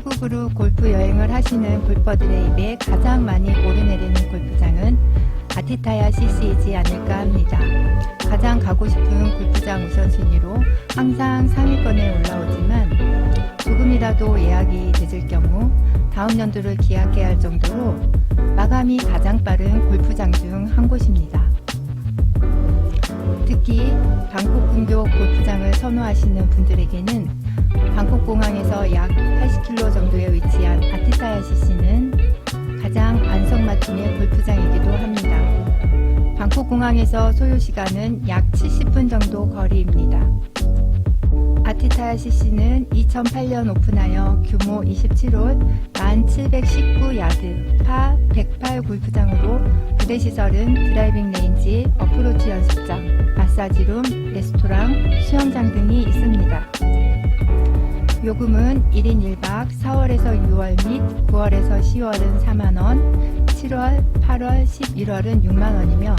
가족으로 골프 여행을 하시는 골퍼들의 입에 가장 많이 오르내리는 골프장은 아티타야 CC이지 않을까 합니다. 가장 가고 싶은 골프장 우선순위로 항상 상위권에 올라오지만 조금이라도 예약이 늦을 경우 다음 연도를 기약해야 할 정도로 마감이 가장 빠른 골프장 중 한 곳입니다. 특히 방콕 근교 골프장을 선호하시는 분들에게는 공항에서 소요 시간은 약 70분 정도 거리입니다. 아티타야 CC는 2008년 오픈하여 규모 27홀 1719야드 파 108 골프장으로 부대 시설은 드라이빙 레인지, 어프로치 연습장, 마사지룸, 레스토랑, 수영장 등이 있습니다. 요금은 1인 1박 4월에서 6월 및 9월에서 10월은 4만원, 7월, 8월, 11월은 6만원이며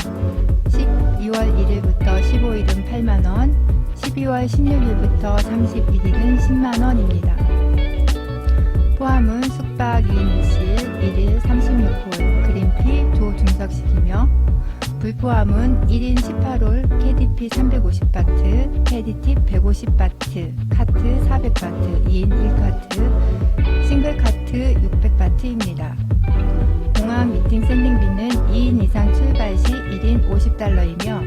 12월 1일부터 15일은 8만원, 12월 16일부터 31일은 10만원입니다. 포함은 숙박 2인 1실 1일 36홀 그린피 조중석식이며 불포함은 1인 18홀 KDP 350바트, KDT 150바트, 카트 400바트, 2인 1카트, 싱글 카트 600바트입니다. 공항 미팅 샌딩비는 2인 이상 출발 시 1인 50달러이며 세탁비는 1인 1박